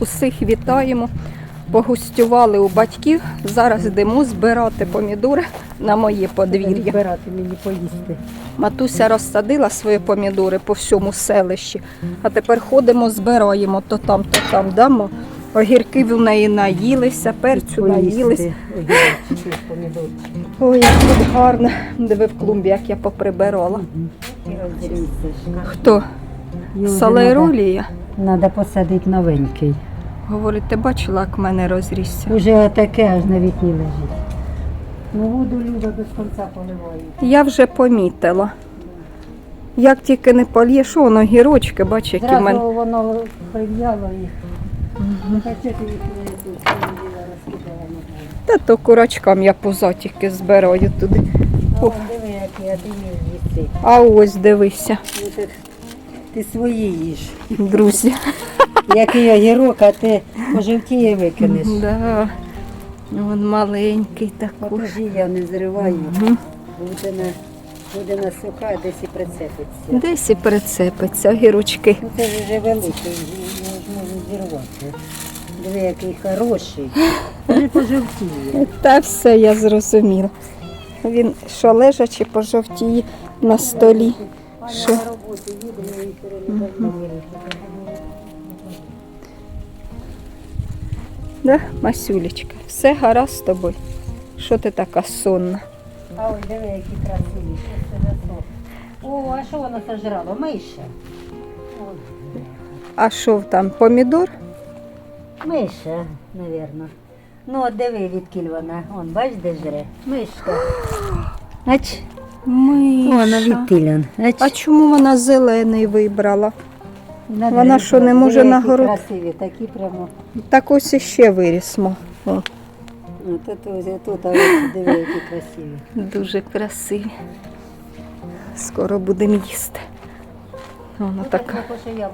усіх вітаємо. Погостювали у батьків. Зараз йдемо збирати помідори на моє подвір'я. Збирати мені поїсти. Матуся розсадила свої помідори по всьому селищі, а тепер ходимо, збираємо то там, то там дамо. Огірки в неї наїлися, перцю наїлися. Ой, як тут гарно. Диви в клумбі, як я поприбирала. Хто? Салеролія? Треба посадити новенький. Говорить, ти бачила, як в мене розрісся. Уже отаке аж на вікні лежить. Ну воду Люда без кінця поливає. Я вже помітила. Як тільки не польєш, воно гірочки, бач, які в Зразу мене. воно прив'яло їх. Хоча їх не тут розкидала на дворі. Та то курачкам я позатіки збираю туди. О, диви, які, а ти їсти. А ось дивися, Ну, ти, ти свої їж. друзі. Який огірок, а ти пожовтіє викинеш. Да. Вон маленький такий. Отож і я не зриваю. Мгм. Буде на, буде на суха, десь і прицепиться. Десь і прицепиться огірочки. Ну це ж вже великий, його ж можна зірвати. Диви, який хороший. Вже пожовтіє. Та все я зрозуміла. Він що лежачи пожовтіє на столі. Що? Да, Масюлечка, все гаразд з тобою. Що ти така сонна? А ой, диви, які красиві. Що це за сок? О, а що воно сожрало? Миша. Ой, А що там, помідор? Миша, навірно. Ну, от диви, відкіль вона. Он, бач, де жре? Мишка. Ач, Миша. відтілян. Ач. А чому вона зелений вибрала? На вона що, не може на город? красиві, такі прямо. Так ось іще вирісмо. О, Ну, Тут, тут, а ось диви, які красиві. дуже красиві. Скоро будемо їсти. Вона Ну, така.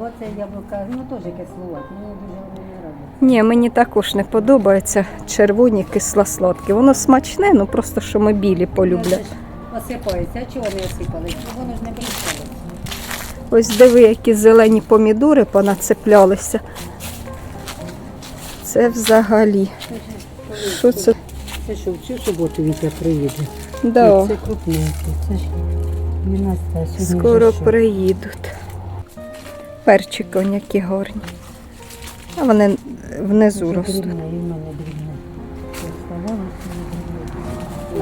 оце яблука, ну теж кисловат, мені дуже не. Ні, мені також не подобається червоні кисло-сладкі. Воно смачне, ну просто що ми білі полюбляємо. Осипаються, а чого вони осипались? Воно ж не брішало. Ось диви, які зелені помідори понацеплялися. Це взагалі. Що це? Це що, в цю суботу Вітя приїде? Да, Це крупненьке, це ж 12 сьогодні скоро вже що? приїдуть. Перчики он які гарні. А вони внизу ростуть. і в мене. Ну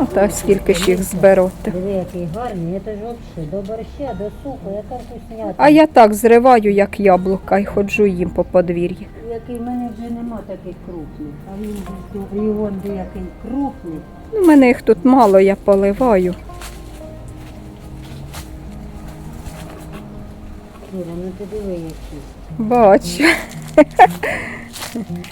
та скільки ж їх збирати. Диви, який гарний, це ж взагалі до борща, до супу, яка вкуснята. А я так зриваю, як яблука, і ходжу їм по подвір'ї. Який в мене вже нема таких крупних. А він і вон де який крупний. Ну, мене їх тут мало, я поливаю. Кіра, ну ти диви які. Бачу.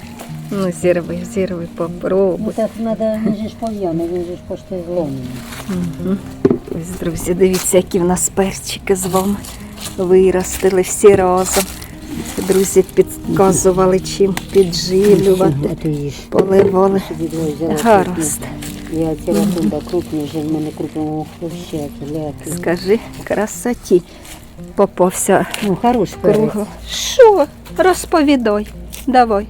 Ну, зірви, зірви, Ну попробуй. так треба, він же ж пов'яний, він же ж почти зломлений. Мгм. Ось, друзі, дивіться, які в нас перчики з вами виростили всі разом. Друзі підказували, чим підживлювати, А ти їж. поливали. Гаразд. Я ці рахунка крупні, вже в мене крупного хрущаки. Скажи, красоті. Попався Ну, хорош перець. Що? Розповідай. Давай.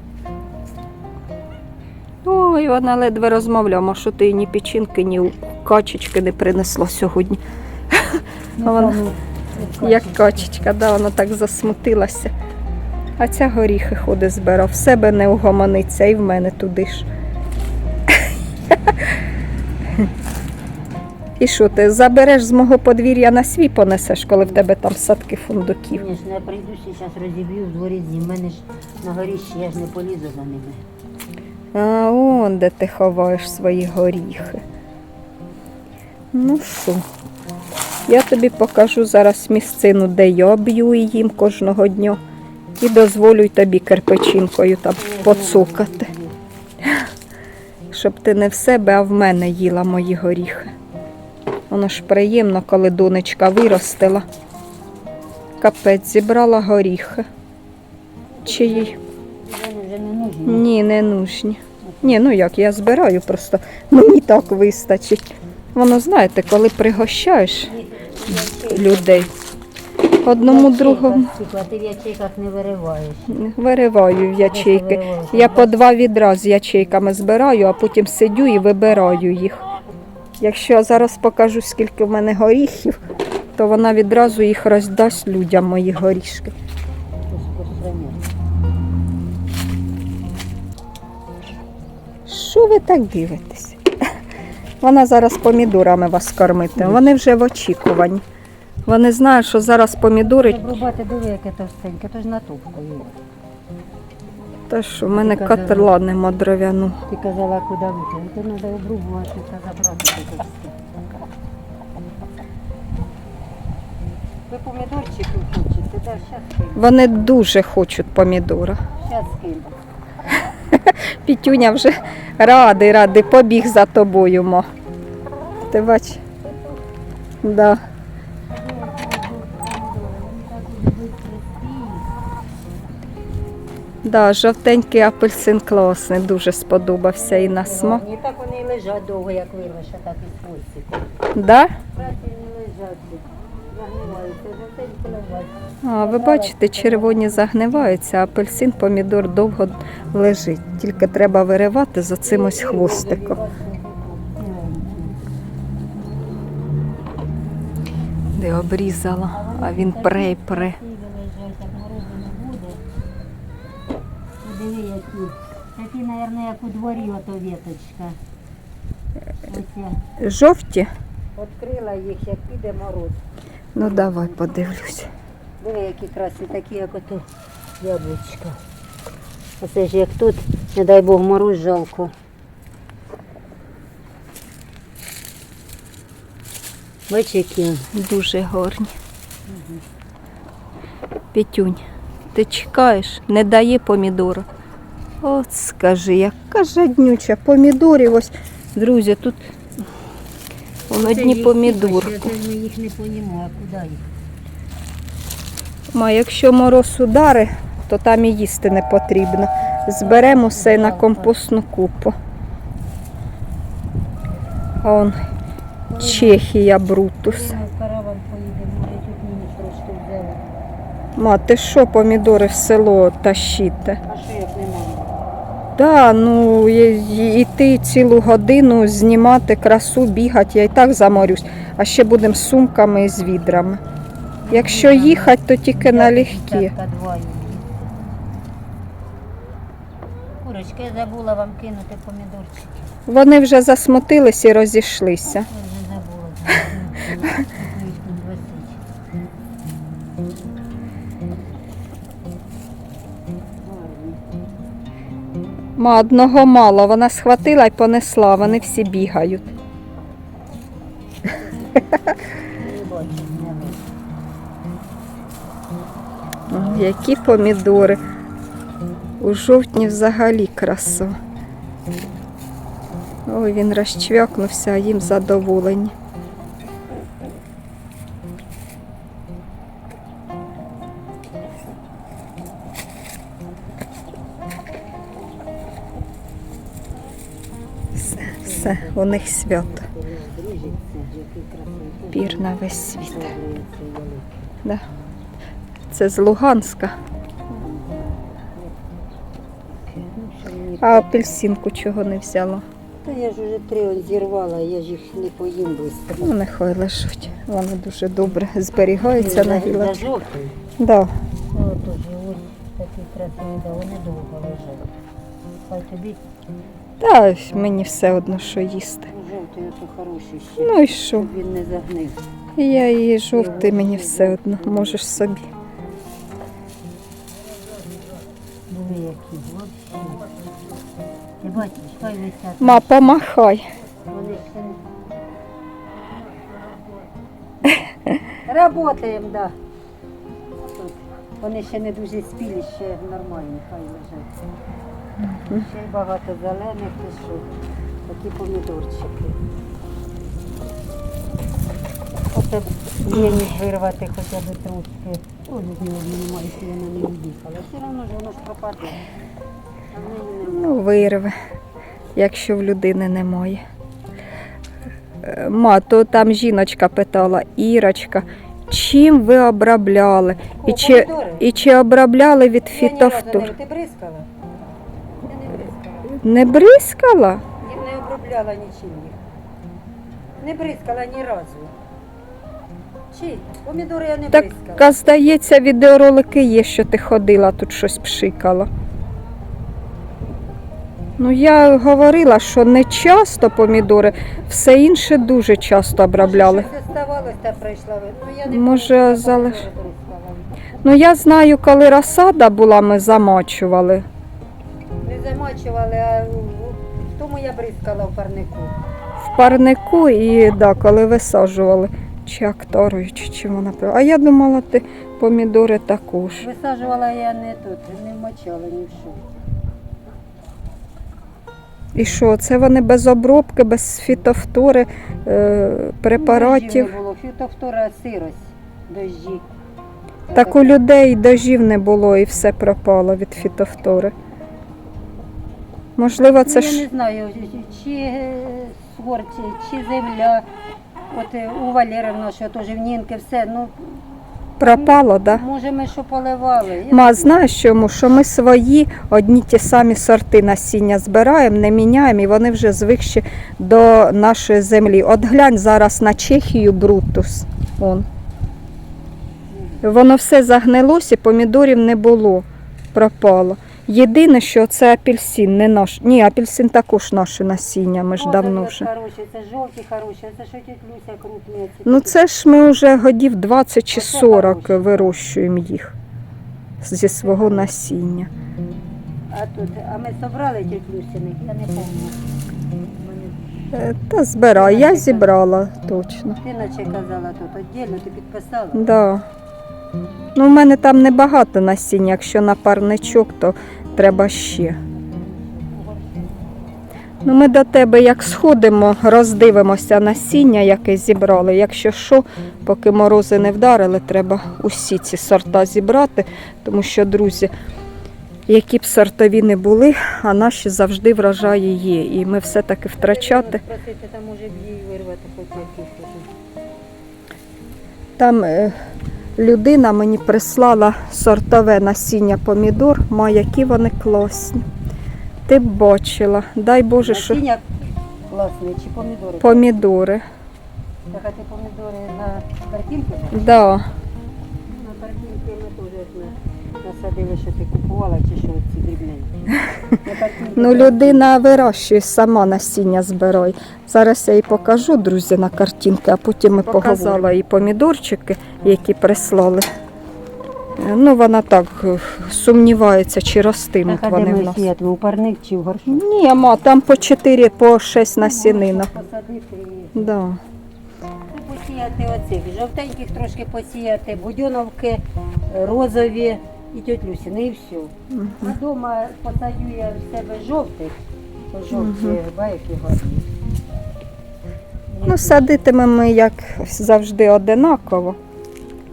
Ой, вона ледве розмовляла, що ти ні печінки, ні качечки не принесла сьогодні. Ну, вона- ну, Як качечка, да, вона так засмутилася. А ця горіхи ходить збирав. В себе не угомониться і в мене туди ж. І що, ти забереш з мого подвір'я на свій понесеш, коли в тебе там садки фундуків? Звісно, я прийду зараз розіб'ю в дворі з. В мене ж на горіщі, я ж не полізу за ними. А он де ти ховаєш свої горіхи. Ну що, я тобі покажу зараз місцину, де я б'ю і їм кожного дня. І дозволю тобі кирпичинкою там поцукати. Щоб ти не в себе, а в мене їла мої горіхи. Воно ж приємно, коли донечка виростила. Капець зібрала горіхи. Чи їй? Нужні. Ні, не нужні. Ні, ну як, я збираю просто. Мені так вистачить. Воно, знаєте, коли пригощаєш людей, Одному другому ти в ячейках не вириваєш. вириваю в ячейки. Я по два відра з ячейками збираю, а потім сидю і вибираю їх. Якщо я зараз покажу, скільки в мене горіхів, то вона відразу їх роздасть людям мої горішки. Що ви так дивитесь? Вона зараз помідорами вас кормитиме. Вони вже в очікуванні. Вони знають, що зараз помідори. Обрубати диви, яке товстеньке, то ж на є. Та що, в мене казала. нема дров'яну. Ти казала, куди викинути, то треба обрубувати та забрати. Ви помідорчики хочете, да, щас Вони дуже хочуть помідора. щас кину. Пітюня вже радий, радий, побіг за тобою, мо. Ти бач? Да. Да, жовтенький апельсин класний, дуже сподобався і на смак. Ні, так вони і лежать довго, як вирвеш, так і з хвостиком. Да? Загниваються, жовтенькі лежать. А, ви бачите, червоні загниваються, а апельсин, помідор довго лежить. Тільки треба виривати за цим ось хвостиком. Де обрізала, а він пре й пре. Диви, які. Такі, мабуть, як у дворі ото я Жовті? відкрила їх, як піде мороз. Ну давай подивлюсь. Диви, які красні, такі, як ото яблучка. Оце ж як тут, не дай Бог, мороз жалко. Бачиш, які. Дуже гарні. Петюнь, ти чекаєш, не дає помідора. От скажи, яка жаднюча помідорів ось. Друзі, тут вон одні помідорки. Ми їх не поїмо, а куди їх? Ма, якщо мороз удари, то там і їсти не потрібно. Зберемо все на компостну купу. А он Чехія Брутус. Ма, ти що помідори в село тащите? А що немає? Да, ну і- цілу годину знімати красу, бігати, я і так заморюсь, а ще будемо з сумками і з відрами. Якщо їхати, то тільки налегкі. Два я забула вам кинути помідорчики. Вони вже засмутились і розійшлися. Ма, одного мало, вона схватила і понесла, вони всі бігають. Які помідори. У жовтні взагалі краса. Ой, він розчвякнувся, а їм задоволені. Все, у них свято. Пір на весь світ. Да. Це з Луганська. Ну, А апельсинку чого не взяла? Та я ж уже три он зірвала, я ж їх не поїм швидко. Ну, нехай лежать. Вони дуже добре зберігаються на гілочці. Да. Ось такий красивий, да, вони довго лежать. Хай тобі Та мені все одно, що їсти. жовтий, ото хороший ще. Ну і що? Щоб він не загнив. Я її жовтий, мені все одно. Можеш собі. Диви, які вообще. Ти бачиш, хай висять. Ма, помахай. Вони ще. Работаємо, да. Тут. Вони ще не дуже спілі, ще нормальні, хай лежать. Ще й багато зелених, і що. Такі помідорчики. Оце є вирвати хоча б трошки. Ой, з нього немає, що вона не від'їхала. Все одно ж воно ж пропаде. Ну, вирве, якщо в людини немає. Е, Ма, то там жіночка питала, Ірочка, чим ви обробляли, і О, чи, помідори? і чи обробляли від Я ні разу фітофтур. не... Ти бризкала? Не бризкала. Не? Я не обробляла нічим їх. Не бризкала ні разу. Чи? Помідори я не Так, бризкала. а, здається, відеоролики є, що ти ходила, тут щось пшикала. Ну, я говорила, що не часто помідори, все інше дуже часто обробляли. Щось та прийшла. Ну, я не Може, залиш- Ну, я знаю, коли розсада була, ми замачували. Замачували, а в тому я бризкала в парнику. В парнику і да, коли висаджували. Чи акторою, чи чим вона А я думала, ти помідори також. Висаджувала я не тут, не вмочала ні в що. І що, це вони без обробки, без фітофтори, е, препаратів. не було, фітофтора сирость, дощі. Так у людей дожів не було і все пропало від фітофтори. Можливо, це ну, я ж не знаю, чи свор, чи, чи земля. От е, у Валерівна, що теж в Нінки, все, ну, пропало, да? може ми що поливали. Ма, знаєш чому? Що ми свої одні ті самі сорти насіння збираємо, не міняємо, і вони вже звикші до нашої землі. От глянь зараз на Чехію Брутус. Он. Воно все загнилося, помідорів не було, пропало. Єдине, що це апельсин, не наш. Ні, апельсин також наше насіння, ми ж О, давно це вже. Хороші, це жовті хороші, це що тіть Люся крупні. ці Ну такі. це ж ми вже годів 20 чи Оце 40 хороше. вирощуємо їх зі свого насіння. А тут, а ми собрали тіть Люсіних, я не пам'ятаю. Е, Та збираю, я зібрала точно. Ти наче казала тут віддільно, ти підписала? Да. Ну, в мене там небагато насіння, якщо на парничок, то треба ще. Ну, ми до тебе як сходимо, роздивимося насіння, яке зібрали. Якщо що, поки морози не вдарили, треба усі ці сорта зібрати, тому що, друзі, які б сортові не були, а наші завжди врожаї є. І ми все-таки втрачати. Там людина мені прислала сортове насіння помідор, ма, які вони класні. Ти б бачила, дай Боже, що Насіння класне, чи помідори? помідори. Так, а ти помідори на картинку? Да. На картинки ми теж на- насадили, що ти купувала, чи що ці дрібненькі. Ну, людина вирощує сама насіння збирає. Зараз я їй покажу, друзі, на картинки, а потім ми показала їй помідорчики, які прислали. Е, Ну, вона так е, сумнівається, чи ростимуть Так, вони в нас. сіяти? У парник чи в горшок? Ні, ма, там по 4, по 6 насінинок. Посадити і Да. Ну, посіяти оцих, жовтеньких трошки посіяти, будьоновки, розові і тьоть Люсіни, і все. А вдома посадю я в себе жовтих, то жовті байки гарні. Ну, садитимемо ми, як завжди, одинаково.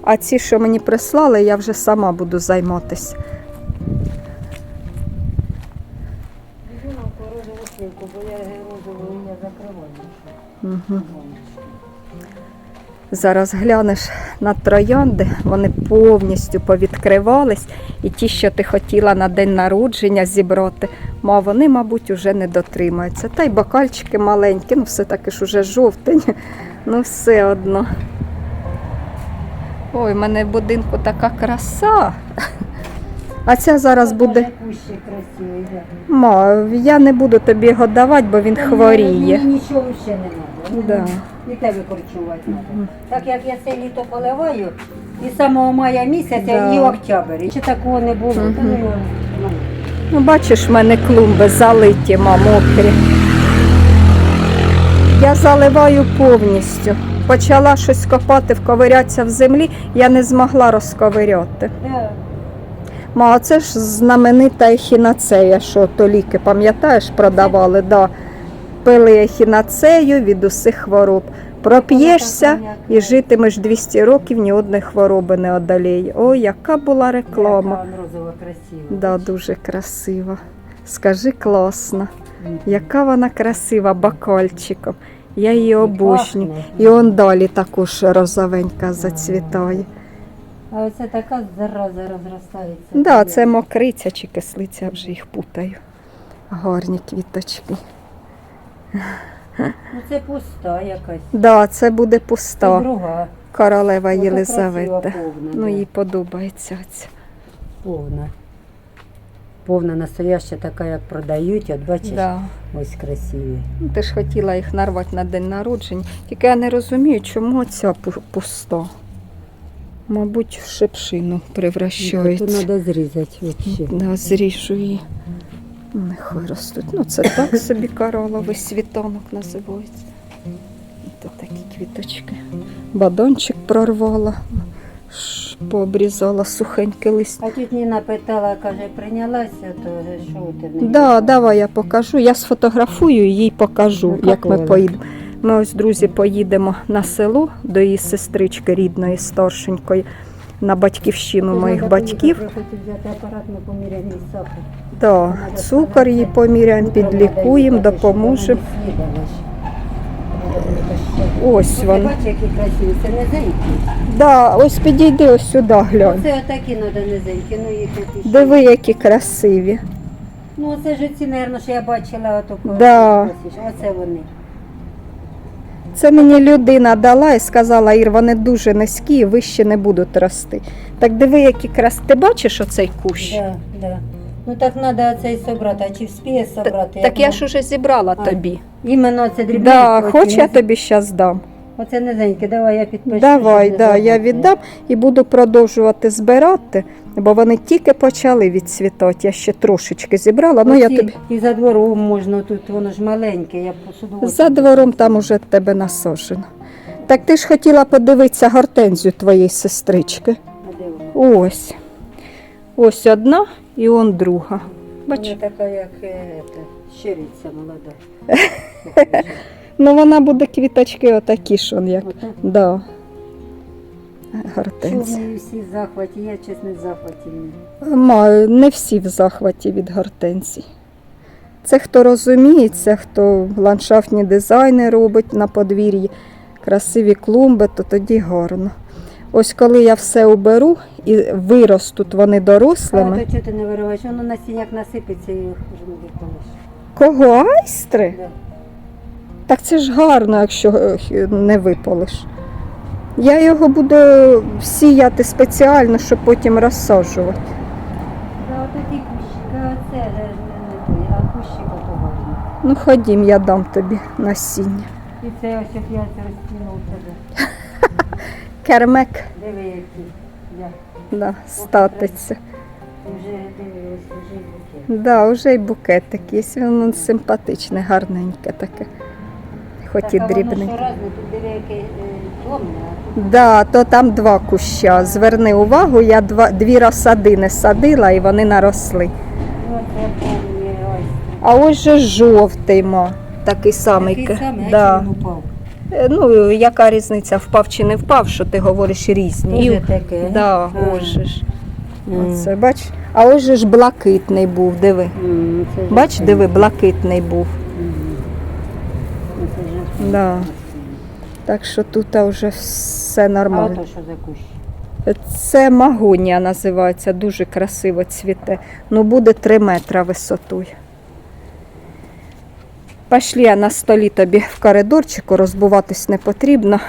А ці, що мені прислали, я вже сама буду займатися. Будьоновку, розову сливку, бо я розову я закриваю. Угу. Зараз глянеш на троянди, вони повністю повідкривались. І ті, що ти хотіла на день народження зібрати, ма вони, мабуть, уже не дотримаються. Та й бокальчики маленькі, ну все таки ж уже жовтень, ну все одно. Ой, в мене в будинку така краса. А ця зараз буде. Ма, я не буду тобі його давати, бо він хворіє. Мені нічого ще не треба. Да. І тебе корчувати треба. Так як я це літо поливаю, і з самого мая місяця, Да. і октябрь. Ще такого не було. Та ну, ну, Ну, бачиш, в мене клумби залиті, ма, мокрі. Я заливаю повністю. Почала щось копати, вковирятися в землі, я не змогла розковиряти. да. Ма, а це ж знаменита ехінацея, що то ліки, пам'ятаєш, продавали, да. Пили ехінацею від усіх хвороб. Проп'єшся і житимеш 200 років, ні одної хвороби не одоліє. Ой, яка була реклама. Яка красива. Да, дуже красива. Скажи класно. Яка вона красива бокальчиком. Я її обожнюю. І он далі також розовенька зацвітає. А оце така зараза розростається. Да, це мокриця чи кислиця, вже їх путаю. Гарні квіточки. Ну це пуста якась. Да, це буде Це пуста друга. королева Єлизавета. красива, повна, Ну, да. їй подобається ця. Повна. Повна настояща така, як продають, от бачиш, Да. ось красиві. Ну, Ти ж хотіла їх нарвати на день народження. Тільки я не розумію, чому ця пу- пуста. Мабуть, в шипшину Тут превращається. треба зрізати взагалі. Да, зріжу її. Нехай ростуть. Ну, це так собі кораловий світанок називається. Це такі квіточки. Бадончик прорвала, пообрізала сухенький лист. А тут Ніна питала, каже, прийнялася, то що ти в неї? Да, давай я покажу. Я сфотографую і їй покажу, Ну, як ми поїдемо. Ми ось, друзі, поїдемо на село до її сестрички рідної, старшенької, на батьківщину моїх батьків. Надо цукор їй поміряємо, підлікуємо, допоможемо. Ось вони. бачиш, які красиві, це низенькі. Да, ось підійди ось сюди, глянь. Це отакі треба низенькі, ну їх тут. Диви, які красиві. Ну це ж ці, мабуть, що я бачила отаку. Да. Оце вони. Це мені людина дала і сказала, Ір, вони дуже низькі і вище не будуть рости. Так диви, які крас. Ти бачиш оцей кущ? Да, да. Ну так треба цей собрати, а чи вспіє собрати? Так я ж уже зібрала А, тобі. Іменно це дрібні. Да, хоч я тобі зараз дам. Оце низеньке, давай я підпишу. Давай, да, я віддам і буду продовжувати збирати, бо вони тільки почали відцвітати. Я ще трошечки зібрала. Ну я тобі І за двором можна тут, воно ж маленьке, я посуду. за двором там уже тебе насажено. Так ти ж хотіла подивитися гортензію твоєї сестрички. Ось. Ось одна і он друга. Бач, Вона така, як е, щириця молода. ну вона буде квіточки отакі ж он як. Отак. Да. Гортензія. неї всі в захваті, я чесно в захваті. Ма, не всі в захваті від гортензій. Це хто розуміється, хто ландшафтні дизайни робить на подвір'ї, красиві клумби, то тоді гарно. Ось коли я все уберу і виростуть вони А то чого ти не вириваєш? Воно на сіняк насипеться і вже не. Кого айстри? Да. Так це ж гарно, якщо е, не випалиш. Я його буду сіяти спеціально, щоб потім розсаджувати. Ну ходім, я дам тобі насіння. І це ось як я це розкинув тебе. Кермек. Диви, які. Я. Да, статиться. Вже дивилась, вже й букет. Да, вже й букетик є. Воно симпатичне, гарненьке таке. Хоч і а яке е, а Да, то там два куща. Зверни увагу, я два, дві розсадини садила і вони наросли. А ось же жовтий ма. Такий самий. Такий самий, а да. він упав? Е, Ну, яка різниця, впав чи не впав, що ти говориш різні. Тоже таке. Да, А. ось же ж. Оце, бач. А ось же ж блакитний був, диви. Бач, диви, блакитний був. Да. Так що тут вже все А нормально. ото що за кущ? Це магонія називається, дуже красиво цвіте. Ну буде 3 метри висотою. Пошли, я на столі тобі в коридорчику, розбуватись не потрібно.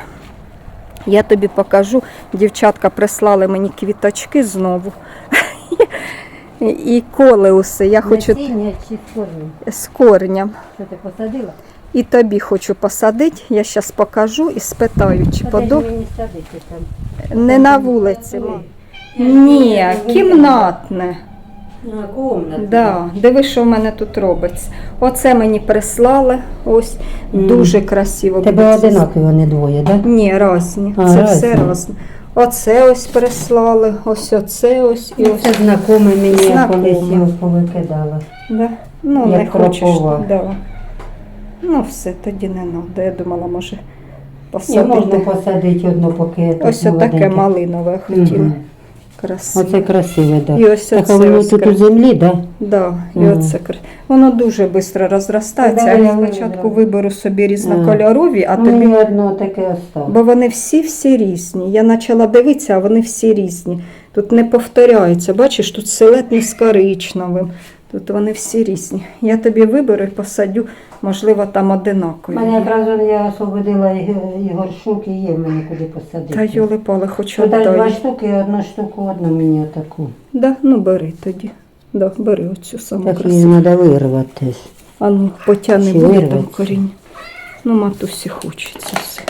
Я тобі покажу. Дівчатка прислали мені квіточки знову. І колеуси. Я хочу Насіння чи з корнем? з корнем. Що ти посадила? І тобі хочу посадити. Я зараз покажу і спитаю, чи мені садити там? Не на вулиці. Ні, кімнатне. А, комната. Да, диви, що в мене тут робиться. Оце мені прислали. Ось дуже красиво. Тебе буде. одинакові вони двоє, так? Да? Ні, разні. А, Це все разне. Оце ось прислали, ось оце ось і Ну, ось. Це знакоме мені, я Знакоме. колись його повикидала. Да. Ну, Як не хочеш. Да. Ну, все, тоді не треба. Я думала, може Ні, можна посадити. посадити одну, поки Ось отаке малинове хотіла. Мгм. Красиво. Оце красиве, так. І ось Так, оце воно ось тут у землі, так? Да, і Мгм. оце воно дуже швидко розростається. Да, а я спочатку виберу собі різнокольорові, а тобі. Мені одно таке осталось. Бо вони всі всі різні. Я почала дивитися, а вони всі різні. Тут не повторяються. Бачиш, тут селетний з коричневим. Тут вони всі різні. Я тобі виберу і посадю, можливо, там одинакові. Мене якраз я освободила і, і горшок, і є в мене куди посадити. Та йоли пали, хочу аж два штуки, і одну штуку одну мені отаку. Да, ну бери тоді. Да, бери оцю саму Так її красиву. треба вирвати. А ну, потягни Чи буде там корінь. Ну, матусі хочеться все.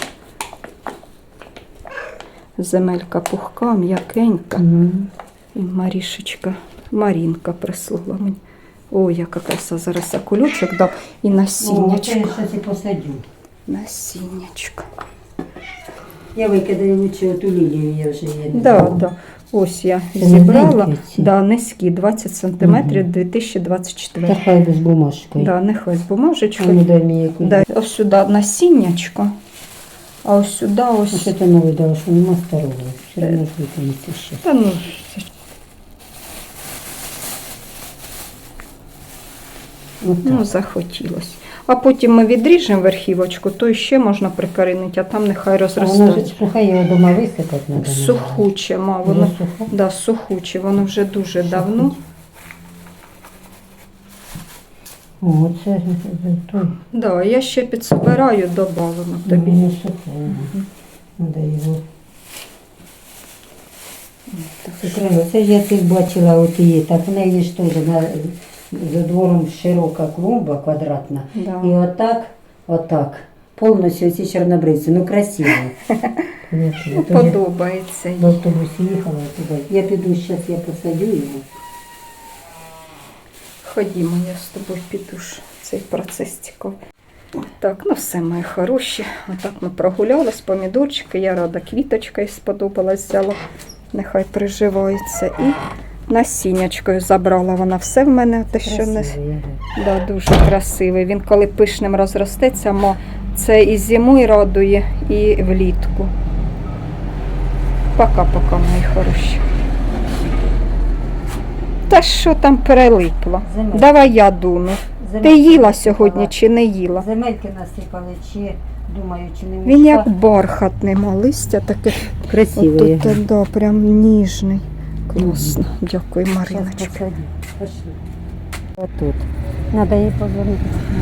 Земелька пухка, м'якенька. І Марішечка, Марінка прислала мені. Ой, яка краса. Зараз я кулючок дав і насіннячко. я щось і посадю. Насіннячко. Я викидаю лучше оту лілію, я вже є. Да, да. Ось я зібрала. Да, низькі, 20 сантиметрів, 2024. Та хай без бумажкою. Да, нехай з бумажечкою. ну дай мені яку. Да, ось сюди насіннячко, а ось сюди ось. що ти не видала, що нема старого? Все одно ж викинеться ще. Та ну, ну захотілося. А потім ми відріжемо верхівочку, то ще можна прикорінити, а там нехай воно ж розростається. сухе, його висипати треба. Сухуче, ма, Воно воно сухе. да, сухуче, воно вже дуже давно. О, це той. Да, я ще підсобираю, добавимо тобі. Воно сухе. Треба його. Це треба. Це ж я цих бачила от її, так в неї ж теж на, за двором широка клумба квадратна. Да. І отак, отак. Повністю ці чорнобривці. Ну красиво. Ну, подобається їй. автобусі їхала туди. Я піду, зараз я посадю його. Ходімо, я з тобою піду ж. Цей процес цікавий. Так, ну все, мої хороші. Отак ми прогулялись, помідорчики. Я рада квіточка і сподобалась, взяла. Нехай приживається. І насіннячкою забрала вона все в мене, те, що не да, дуже красивий. Він коли пишним розростеться, мо це і зимою радує, і влітку. Пока-пока, мої хороші. Та що там перелипло? Земельки. Давай я дуну. Ти їла насипала. сьогодні чи не їла? Земельки насипали, чи думаю, чи не Він як бархатний, ма, листя таке. красивий. я Отут, да, прям ніжний. Класно. Дякую, Мариночка. Отут. Надо їй позвонити.